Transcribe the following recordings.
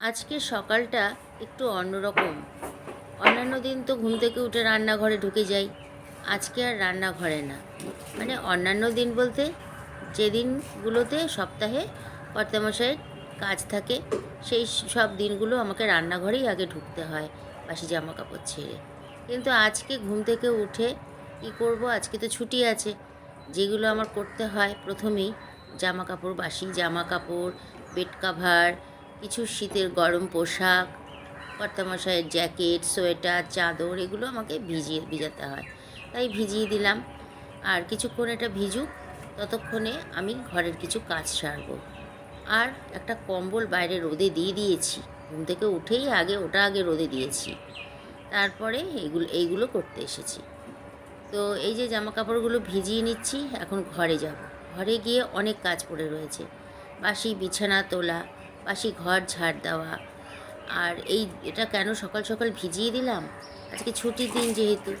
আজকে সকালটা একটু অন্যরকম। অন্যান্য দিন তো ঘুম থেকে উঠে রান্নাঘরে ঢুকে যাই। আজকে আর রান্নাঘরে না। মানে অন্যান্য দিন বলতে যে দিনগুলোতে সপ্তাহে কর্তামশাইয়ের কাজ থাকে, সেই সব দিনগুলো আমাকে রান্নাঘরেই আগে ঢুকতে হয় বাসি জামা কাপড় ছেড়ে। কিন্তু আজকে ঘুম থেকে উঠে কী করব? আজকে তো ছুটি আছে। যেগুলো আমার করতে হয় প্রথমেই জামা কাপড় বাসি জামা কাপড় বেড কাভার কিছু শীতের গরম পোশাক, কর্তামশাইয়ের জ্যাকেট, সোয়েটার, চাদর, এগুলো আমাকে ভিজিয়ে, ভিজাতে হয়। তাই ভিজিয়ে দিলাম। আর কিছুক্ষণ এটা ভিজুক, ততক্ষণে আমি ঘরের কিছু কাজ সারবো। আর একটা কম্বল বাইরে রোদে দিয়ে দিয়েছি। ঘুম থেকে উঠেই আগে ওটা আগে রোদে দিয়েছি। তারপরে এইগুলো এইগুলো করতে এসেছি। তো এই যে জামা কাপড়গুলো ভিজিয়ে নিচ্ছি, এখন ঘরে যাব। ঘরে গিয়ে অনেক কাজ পড়ে রয়েছে। বাসি, বিছানা, তোলা বাসি ঘর ঝাড় দেওয়া। আর এই এটা কেন সকাল সকাল ভিজিয়ে দিলাম? আজকে ছুটির দিন যেহেতু।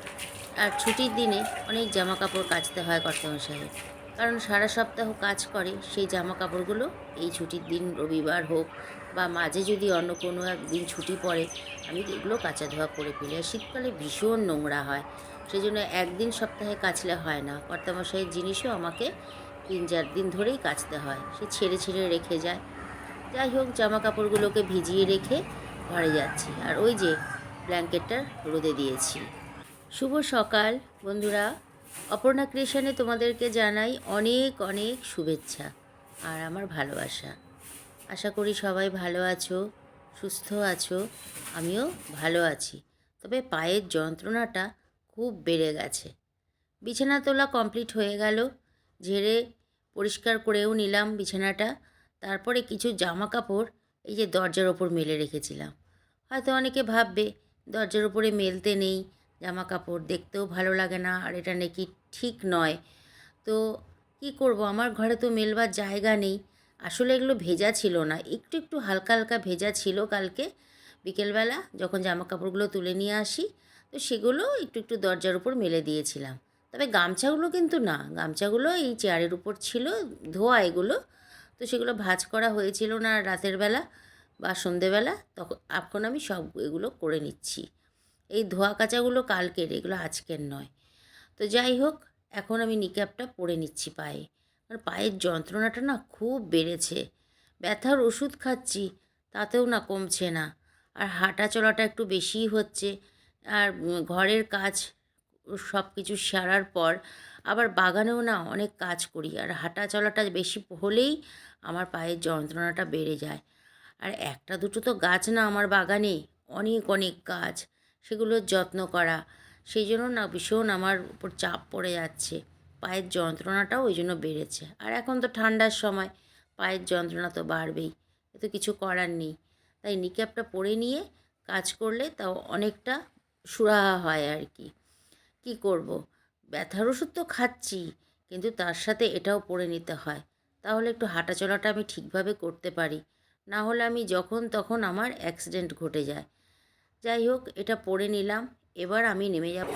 আর ছুটির দিনে অনেক জামা কাপড় কাচতে হয় কর্তামশাইয়ের। কারণ সারা সপ্তাহ কাজ করে, সেই জামা কাপড়গুলো এই ছুটির দিন, রবিবার হোক বা মাঝে যদি অন্য কোনো একদিন ছুটি পড়ে, আমি এগুলো কাচা ধোয়া করে ফেলি। আর শীতকালে ভীষণ নোংরা হয়। সেই জন্য একদিন সপ্তাহে কাচলে হয় না। কর্তামশাইয়ের জিনিসও আমাকে তিন চার দিন ধরেই কাচতে হয়। সে ছেড়ে ছেড়ে রেখে যায়। যাই হোক জামা কাপড়গুলোকে ভিজিয়ে রেখে ঘরে যাচ্ছি। আর ওই যে ব্ল্যাঙ্কেটটা রোদে দিয়েছি। শুভ সকাল, বন্ধুরা। অপর্ণা ক্রিয়েশনে তোমাদেরকে জানাই অনেক অনেক শুভেচ্ছা আর আমার ভালোবাসা। আশা করি সবাই ভালো আছো, সুস্থ আছো, আমিও ভালো আছি। তবে পায়ের যন্ত্রণাটা খুব বেড়ে গেছে। বিছানা তোলা কমপ্লিট হয়ে গেল। ঝেড়ে পরিষ্কার করেও নিলাম বিছানাটা। তারপরে কিছু জামা কাপড় এই যে দরজার ওপর মেলে রেখেছিলাম। হয়তো অনেকে ভাববে, দরজার ওপরে মেলতে নেই জামা কাপড় দেখতেও ভালো লাগে না, আর এটা নাকি ঠিক নয়। তো কি করব? আমার ঘরে তো মেলবার জায়গা নেই। আসলে এগুলো ভেজা ছিল না। একটু একটু হালকা হালকা ভেজা ছিল কালকে। বিকেলবেলা যখন জামা কাপড়গুলো তুলে নিয়ে আসি, তো সেগুলো একটু একটু দরজার উপর মেলে দিয়েছিলাম। তবে গামছাগুলো কিন্তু না। গামছাগুলো এই চেয়ারের উপর ছিল, ধোয়া এগুলো। তো সেগুলো ভাজ করা হয়েছিল না রাতের বেলা বা সন্ধেবেলা, তখন এখন আমি সব এগুলো করে নিচ্ছি। এই ধোয়া কাচাগুলো কালকের, এগুলো আজকের নয়। তো যাই হোক, এখন আমি নিক্যাপটা পরে নিচ্ছি পায়ে। আর পায়ের যন্ত্রণাটা না খুব বেড়েছে। ব্যথার ওষুধ খাচ্ছি, তাতেও না কমছে না। আর হাঁটা চলাটা একটু বেশিই হচ্ছে। আর ঘরের কাজ সব কিছু সারার পর আবার বাগানেও না অনেক কাজ করি আর হাঁটা চলাটা বেশি হলেই আমার পায়ের যন্ত্রণাটা বেড়ে যায়। আর একটা দুটো তো গাছ না আমার বাগানে অনেক অনেক গাছ সেগুলোর যত্ন করা, সেই জন্য না ভীষণ আমার উপর চাপ পড়ে যাচ্ছে। পায়ের যন্ত্রণাটাও ওই জন্য বেড়েছে। আর এখন তো ঠান্ডার সময়, পায়ের যন্ত্রণা তো বাড়বেই, এ তো কিছু করার নেই। তাই নিক্যাপটা পরে নিয়ে কাজ করলে তাও অনেকটা সুরাহা হয় আর কি। কি করব? ব্যথার ওষুধ তো খাচ্ছি, কিন্তু তার সাথে এটাও পরে নিতে হয়। তাহলে একটু হাঁটাচলাটা আমি ঠিকভাবে করতে পারি। না হলে আমি যখন তখন আমার অ্যাক্সিডেন্ট ঘটে যায়। যাই হোক, এটা পরে নিলাম, এবার আমি নেমে যাব।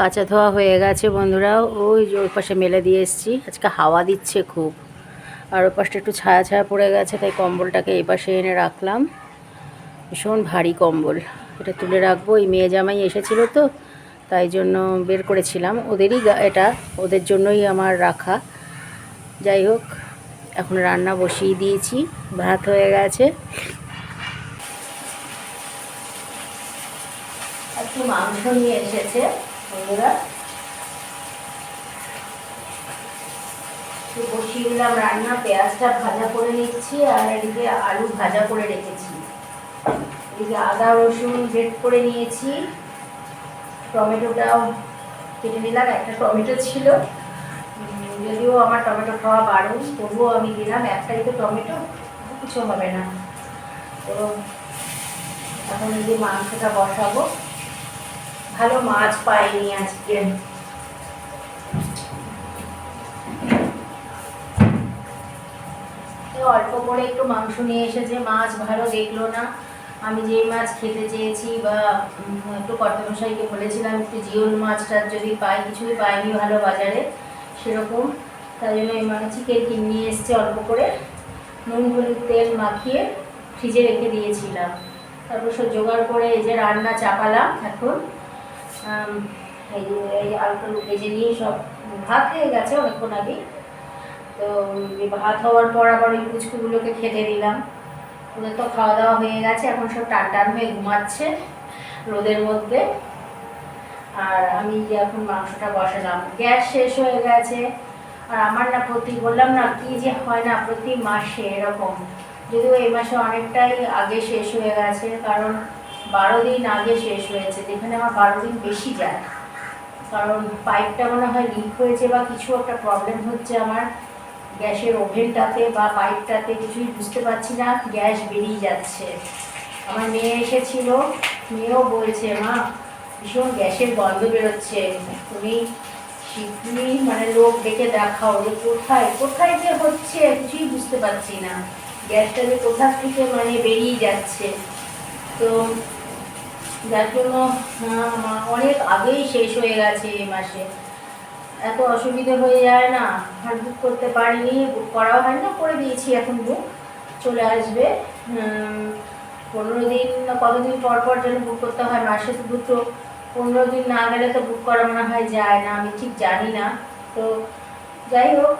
কাঁচা ধোয়া হয়ে গেছে বন্ধুরা। ওই যে ওই পাশে মেলে দিয়ে এসেছি। আজকে হাওয়া দিচ্ছে খুব। আর ওই পাশটা একটু ছায়া ছায়া পড়ে গেছে, তাই কম্বলটাকে এই পাশে এনে রাখলাম। ভীষণ ভারী কম্বল। এটা তুলে রাখব। এই মেয়ে জামাই এসেছিল তো, তাই জন্য বের করেছিলাম। ওদেরই এটা ওদের জন্যই আমার রাখা। যাই হোক, এখন রান্না বসিয়ে দিয়েছি। ভাত হয়ে গেছে। মাংস নিয়ে এসেছে। বন্ধুরা একটু বসিয়ে দিলাম রান্না, পেঁয়াজটা ভাজা করে নিচ্ছি আর এদিকে আলু ভাজা করে রেখেছি। এদিকে আদা, রসুন গ্রেট করে নিয়েছি। টমেটোটাও কেটে নিলাম, একটা টমেটো ছিল। যদিও আমার টমেটো খাওয়া বারণ, তবুও আমি দিলাম, একটাই তো টমেটো, কিছু হবে না। তো এখন এই যে মাংসটা বসাবো। ভালো মাছ পাইনি আজকে। অল্প করে একটু মাংস নিয়ে এসেছে, মাছ ভালো দেখল না। আমি যেই মাছ খেতে চেয়েছি বা একটু কর্তমশাইকে বলেছিলাম, একটু জিওল মাছটা যদি পাই, কিছুই পাইনি ভালো বাজারে, সেরকম। তাই জন্য মানে চিকেন কিনে নিয়ে এসছে অল্প করে। নুন, হলুদ, তেল মাখিয়ে ফ্রিজে রেখে দিয়েছিলাম। তারপর সব জোগাড় করে এই যে রান্না চাপালাম এখন। এই যে, এই আলু ভেজে নিয়ে সব ভাত হয়ে গেছে অনেকক্ষণ আগে তো ভাত হওয়ার পর আবার ওই পুচকুগুলোকে খেতে দিলাম। ওদের তো খাওয়া দাওয়া হয়ে গেছে, এখন সব টান টান হয়ে ঘুমাচ্ছে রোদের মধ্যে। আর আমি এখন মাংসটা বসালাম, গ্যাস শেষ হয়ে গেছে। আর আমার না প্রতি, বললাম না কি যে হয় না, প্রতি মাসে এরকম। যদিও এই মাসে অনেকটাই আগে শেষ হয়ে গেছে, কারণ বারো দিন আগে শেষ হয়েছে, যেখানে আমার বারো দিন বেশি যায়। কারণ পাইপটা মনে হয় লিক হয়েছে বা কিছু একটা প্রবলেম হচ্ছে আমার গ্যাসের ওভেনটাতে বা পাইপটাতে কিছুই বুঝতে পারছি না, গ্যাস বেরিয়ে যাচ্ছে। আমার মেয়ে এসেছিল, মেয়েও বলছে, মা, ভীষণ গ্যাসের গন্ধ বেরোচ্ছে। তুমি শীঘ্রই মানে লোক ডেকে দেখাও যে কোথায় কোথায় যে হচ্ছে, কিছুই বুঝতে পারছি না। গ্যাসটা যে কোথা থেকে মানে বেরিয়ে যাচ্ছে। তো যার জন্য অনেক আগেই শেষ হয়ে গেছে এই মাসে। এত অসুবিধে হয়ে যায় না, আর বুক করতে পারিনি বুক করাও হয় না, করে দিয়েছি এখন বুক চলে আসবে। পনেরো দিন কতদিন পর পর যেন বুক করতে হয়, মাসে দুটো, পনেরো দিন না গেলে তো বুক করা মনে হয় যায় না, আমি ঠিক জানি না। তো যাই হোক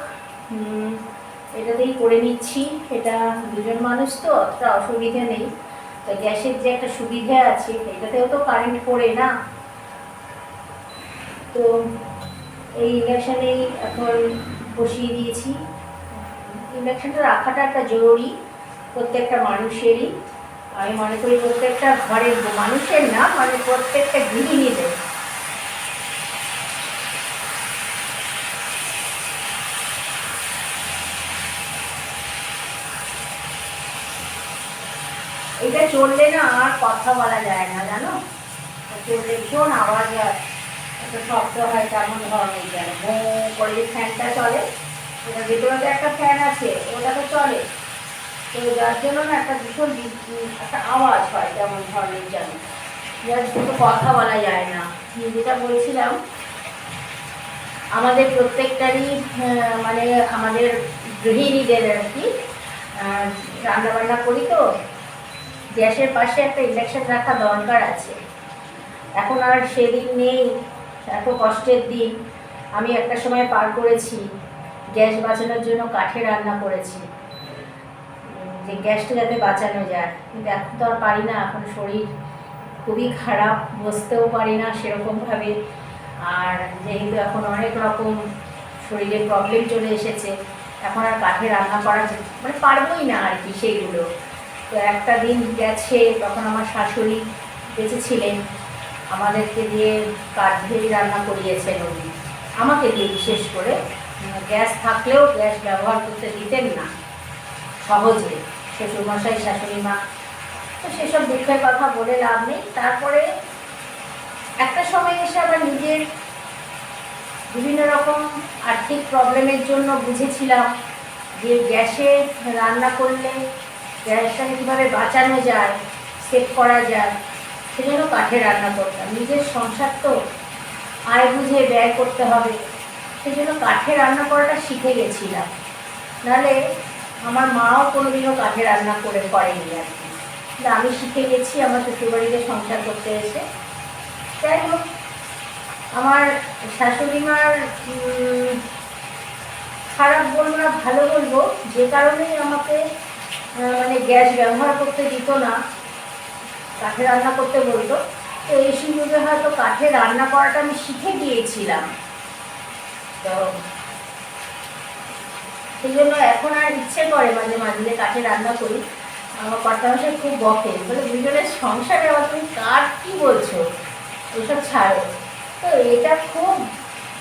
এটাতেই করে নিচ্ছি, এটা দুজন মানুষ তো, অতটা অসুবিধা নেই। তো গ্যাসের যে একটা সুবিধা আছে, এটাতেও তো কারেন্ট পড়ে না। তো এই ইন্ডাকশানেই এখন বসিয়ে দিয়েছি। ইন্ডাকশানটা রাখাটা একটা জরুরি প্রত্যেকটা মানুষেরই। আমি মনে করি প্রত্যেকটা ঘরের মানুষের না মানে প্রত্যেকটা গৃহিণীদের এটা চললে না আর কথা বলা যায় না, জানো? চললে ভীষণ আওয়াজ হয় একটা শব্দ হয় তেমন ধরনের যেন ভো করে যে ফ্যানটা চলে। ওটা ভেতরে তো একটা ফ্যান আছে, ওটা তো চলে। তো যার জন্য না একটা ভীষণ একটা আওয়াজ হয় তেমন ধরনের যেন যার দুটো কথা বলা যায় না। যেটা বলছিলাম, আমাদের প্রত্যেকটারই মানে আমাদের গৃহিণীদের আর কি রান্নাবান্না করি তো গ্যাসের পাশে একটা ইন্ডাকশন রাখা দরকার আছে। এখন আর সেদিন নেই, এত কষ্টের দিন। আমি একটা সময় পার করেছি, গ্যাস বাঁচানোর জন্য কাঠে রান্না করেছি। যে গ্যাসটা যাতে বাঁচানো যায়। কিন্তু এখন তো আর পারি না, এখন শরীর খুবই খারাপ, বসতেও পারি না সেরকমভাবে। আর যেহেতু এখন অনেক রকম শরীরে প্রবলেম চলে এসেছে, এখন আর কাঠে রান্না করা মানে পারবোই না আর কি সেইগুলো। তো একটা দিন গেছে, তখন আমার শাশুড়ি বেঁচে ছিলেন আমাদেরকে দিয়ে কাঠ দিয়েই রান্না করিয়েছেন উনি। আমাকে দিয়ে বিশেষ করে গ্যাস থাকলেও গ্যাস ব্যবহার করতে দিতেন না। সহজে। শ্বশুরমশাই, শাশুড়ি মা। তো সেসব দুঃখের কথা বলে লাভ নেই। তারপরে একটা সময় এসে আবার নিজের বিভিন্ন রকম আর্থিক প্রবলেমের জন্য বুঝেছিলাম যে গ্যাসে রান্না করলে গ্যাসটাকে কীভাবে বাঁচানো যায় সেভ করা যায়, সেজন্য কাঠে রান্না করতাম নিজের সংসার তো আয় বুঝে ব্যয় করতে হবে। সেজন্য কাঠে রান্না করাটা শিখে গেছিলাম। নাহলে আমার মাও কোনোদিনও কাঠে রান্না করে করেনি আর কি। আমি শিখে গেছি, আমার শ্বশুরবাড়িতে সংসার করতে এসে। যাই হোক, আমার শাশুড়ি মার খারাপ বলব না, ভালো বলব, যে কারণেই আমাকে মানে গ্যাস ব্যবহার করতে দিত না, কাঠে রান্না করতে বলতো, তো এই সুযোগে হয়তো কাঠে রান্না করাটা আমি শিখে গিয়েছিলাম। তো সেই জন্য এখন আর ইচ্ছে করে মাঝে মাঝে কাঠে রান্না করি। আমার কর্তামশাই খুব বকে বলে, দুজনের সংসারে আবার তুমি কার কী বলছো? ওইসব ছাড়ো। তো এটা খুব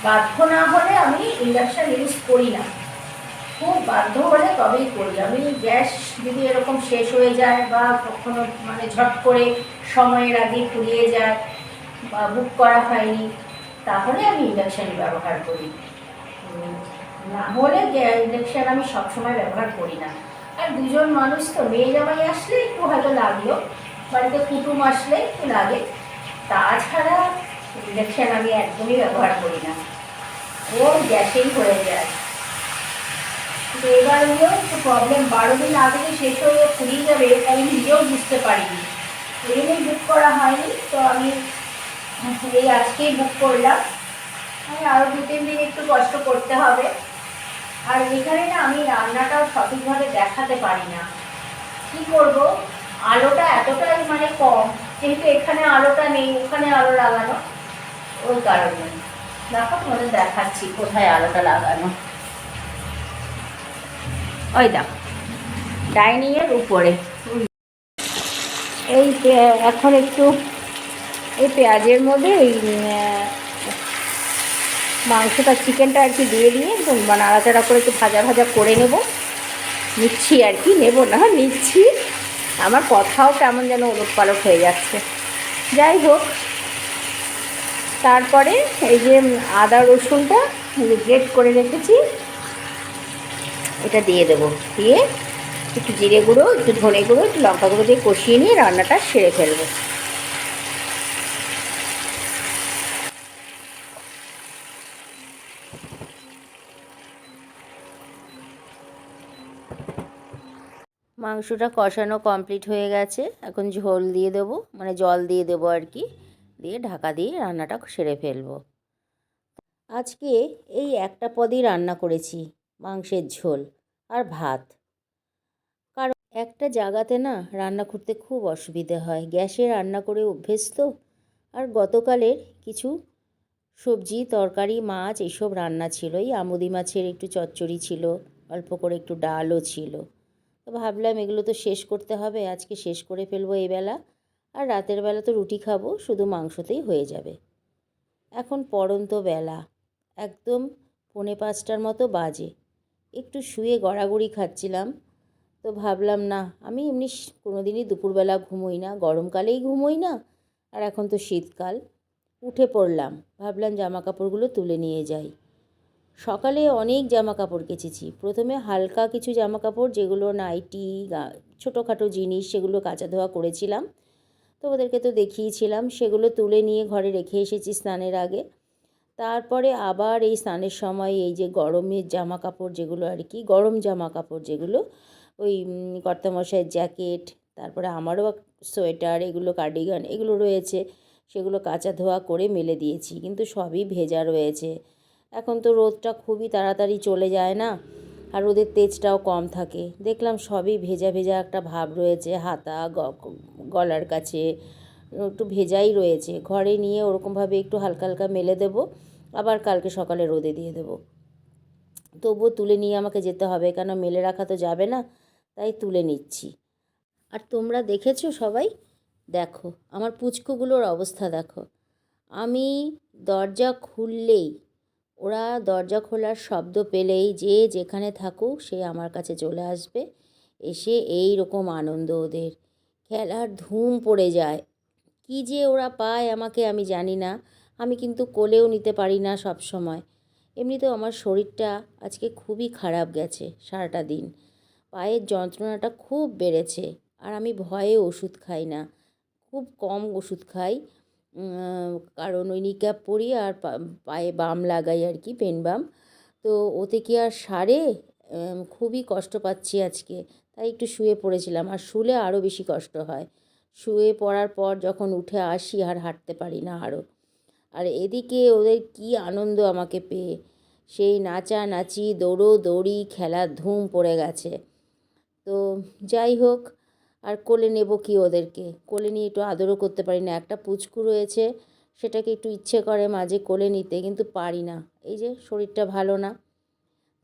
বাধ্য না হলে আমি ইন্ডাকশান ইউজ করি না। খুব বাধ্য হলে তবেই করি আমি গ্যাস যদি এরকম শেষ হয়ে যায় বা কখনো মানে ঝট করে সময়ের আগে ফুরিয়ে যায় বা বুক করা হয়নি, তাহলে আমি ইন্ডাকশান ব্যবহার করি। না হলে ইন্ডাকশান আমি সবসময় ব্যবহার করি না। আর দুজন মানুষ তো, মেয়ে জামাই আসলে একটু হয়তো লাগল, বাড়িতে কুটুম আসলে একটু লাগে। তাছাড়া ইন্ডাকশান আমি একদমই ব্যবহার করি না। ও গ্যাসেই হয়ে যায়। কিন্তু এবার হলো একটু প্রবলেম বারো দিন আগে শেষ হয়ে ফুরিয়ে যাবে আমি নিজেও বুঝতে পারিনি। ওই জন্যই বুক করা হয়নি, তো আমি এই আজকেই বুক করলাম। আমি আরও দু, তিন দিন একটু কষ্ট করতে হবে। আর এখানে না আমি রান্নাটাও সঠিকভাবে দেখাতে পারি না। কি করব? আলোটা এতটাই মানে কম, যেহেতু এখানে আলোটা নেই, ওখানে আলো লাগানো। ওই কারণে। দেখো তোমাদের দেখাচ্ছি কোথায় আলোটা লাগানো। ওই দেখো ডাইনিংয়ের উপরে। এই এখন একটু এই পেঁয়াজের মধ্যে আহ, মাংসটা চিকেনটা আর কি দিয়ে দিয়ে একদম নাড়াচাড়া করে একটু ভাজা ভাজা করে নেব। নিচ্ছি আর কি নেব না নিচ্ছি। আমার কথাও কেমন যেন ওলট পালট হয়ে যাচ্ছে। যাই হোক তারপরে এই যে আদা রসুনটা গ্রেট করে রেখেছি। এটা দিয়ে দেবো। দিয়ে একটু জিরে গুঁড়ো, একটু ধনে গুঁড়ো, একটু লঙ্কা গুঁড়ো দিয়ে কষিয়ে নিয়ে রান্নাটা সেরে ফেলব। মাংসটা কষানো কমপ্লিট হয়ে গেছে। এখন ঝোল দিয়ে দেবো মানে জল দিয়ে দেবো আর কি। দিয়ে ঢাকা দিয়ে রান্নাটা সেরে ফেলব। আজকে এই একটা পদই রান্না করেছি। মাংসের ঝোল আর ভাত। কারণ একটা জায়গাতে না রান্না করতে খুব অসুবিধে হয়। গ্যাসে রান্না করে অভ্যেস তো আর গতকালের কিছু সবজি, তরকারি, মাছ এইসব রান্না ছিল এই আমুদি মাছের একটু চচ্চড়ি ছিল, অল্প করে একটু ডালও ছিল। তো ভাবলাম এগুলো তো শেষ করতে হবে, আজকে শেষ করে ফেলব এই বেলা। আর রাতের বেলা তো রুটি খাব, শুধু মাংসতেই হয়ে যাবে। এখন পড়ন্ত বেলা, একদম পৌনে পাঁচটার মতো বাজে। একটু শুয়ে গড়াগড়ি খাচ্ছিলাম। তো ভাবলাম, না, আমি এমনি কোনো দিনই দুপুরবেলা ঘুমোই না, গরমকালেই ঘুমোই না, আর এখন তো শীতকাল। উঠে পড়লাম, ভাবলাম জামা কাপড়গুলো তুলে নিয়ে যাই। সকালে অনেক জামা কাপড় কেচেছি। প্রথমে হালকা কিছু জামা কাপড় যেগুলো নাইটি ছোটোখাটো জিনিস, সেগুলো কাচা ধোয়া করেছিলাম। তো ওদেরকে তো দেখিয়েছিলাম, সেগুলো তুলে নিয়ে ঘরে রেখে এসেছি স্নানের আগে। তারপরে আবার এই স্নানের সময় এই যে গরমের জামা কাপড় যেগুলো আর কি, গরম জামা কাপড় যেগুলো, ওই কর্তামশাইয়ের জ্যাকেট, তারপরে আমারও সোয়েটার, এগুলো কার্ডিগান, এগুলো রয়েছে, সেগুলো কাচা ধোয়া করে মেলে দিয়েছি, কিন্তু সবই ভেজা রয়েছে। এখন তো রোদটা খুবই তাড়াতাড়ি চলে যায় না, আর রোদের তেজটাও কম থাকে। দেখলাম সবই ভেজা ভেজা একটা ভাব রয়েছে, হাতা গলার কাছে, একটু ভেজাই রয়েছে। ঘরে নিয়ে ওরকমভাবে একটু হালকা হালকা মেলে দেবো আবার কালকে সকালে রোদে দিয়ে দেবো। তবুও তুলে নিয়ে আমাকে যেতে হবে, কেন মেলে রাখা তো যাবে না, তাই তুলে নিচ্ছি। আর তোমরা দেখেছ সবাই? দেখো, আমার পুচকুগুলোর অবস্থা দেখো। আমি দরজা খুললেই, ওরা দরজা খোলার শব্দ পেলেই যে যেখানে থাকুক সে আমার কাছে চলে আসবে, এসে এই রকম আনন্দ ওদের। খেলার ধুম পড়ে যায়। কী যে ওরা পায় আমাকে আমি জানি না। আমি কিন্তু কোলেও নিতে পারি না সব সময়। এমনিতেও আমার শরীরটা আজকে খুবই খারাপ গেছে সারাটা দিন। পায়ের যন্ত্রণাটা খুব বেড়েছে আর আমি ভয়ে ওষুধ খাই না। খুব কম ওষুধ খাই কারণ ওই নিক্যাপ পরি আর পায়ে বাম লাগাই আর কি, পেন বাম। তো ওতে কি আর সারে? খুবই কষ্ট পাচ্ছি আজকে। তাই একটু শুয়ে পড়েছিলাম আর শুলে আরও বেশি কষ্ট হয়। শুয়ে পড়ার পর যখন উঠে আসি আর হাঁটতে পারি না আরও আর এদিকে ওদের কি আনন্দ আমাকে পেয়ে। সেই নাচানাচি দৌড়ো দৌড়ি খেলার ধুম পড়ে গেছে। তো যাই হোক, আর কোলে নেব কি ওদেরকে? কোলে নিয়ে একটু আদরও করতে পারি না। একটা পুচকু রয়েছে, সেটাকে একটু ইচ্ছে করে মাঝে কোলে নিতে, কিন্তু পারি না। এই যে, শরীরটা ভালো না।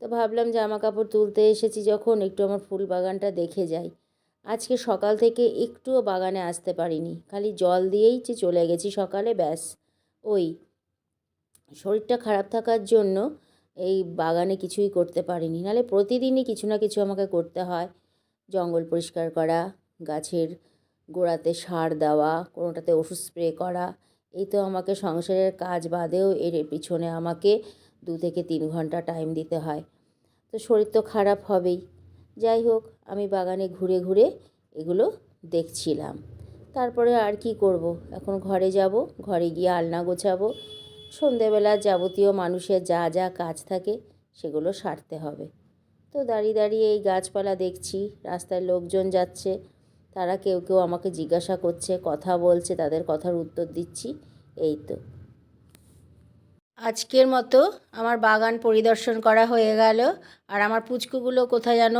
তো ভাবলাম জামা কাপড় তুলতে এসেছি যখন, একটু আমার ফুল বাগানটা দেখে যাই। আজকে সকাল থেকে একটুও বাগানে আসতে পারিনি। খালি জল দিয়েই যে চলে গেছি সকালে, ব্যাস। ওই শরীরটা খারাপ থাকার জন্য এই বাগানে কিছুই করতে পারিনি। নাহলে প্রতিদিনই কিছু না কিছু আমাকে করতে হয়। জঙ্গল পরিষ্কার করা, গাছের গোড়াতে সার দেওয়া, কোনোটাতে ওষুধ স্প্রে করা, এই তো আমাকে সংসারের কাজ বাদেও এর পিছনে আমাকে দু থেকে তিন ঘণ্টা টাইম দিতে হয়। তো শরীর তো খারাপ হবেই। যাই হোক, আমি বাগানে ঘুরে ঘুরে এগুলো দেখছিলাম। তারপরে আর কি করব? এখন ঘরে যাব, ঘরে গিয়ে আলনা গোছাবো। সন্ধেবেলা যাবতীয় মানুষের যা যা কাজ থাকে সেগুলো সারতে হবে। তো দাঁড়িয়ে দাঁড়িয়ে এই গাছপালা দেখছি, রাস্তায় লোকজন যাচ্ছে, তারা কেউ কেউ আমাকে জিজ্ঞাসা করছে, কথা বলছে, তাদের কথার উত্তর দিচ্ছি, এই তো। আজকের মতো আমার বাগান পরিদর্শন করা হয়ে গেল, আর আমার পুচকুগুলো কোথায় যেন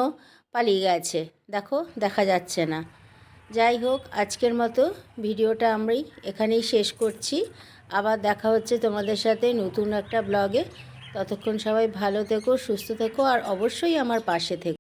পালিয়ে গেছে, দেখো, দেখা যাচ্ছে না। যাই হোক, আজকের মতো ভিডিওটা আমরাই এখানেই শেষ করছি। আবার দেখা হচ্ছে তোমাদের সাথে নতুন একটা ব্লগে। ততক্ষণ সবাই ভালো থেকো, সুস্থ থেকো, আর অবশ্যই আমার পাশে থেকো।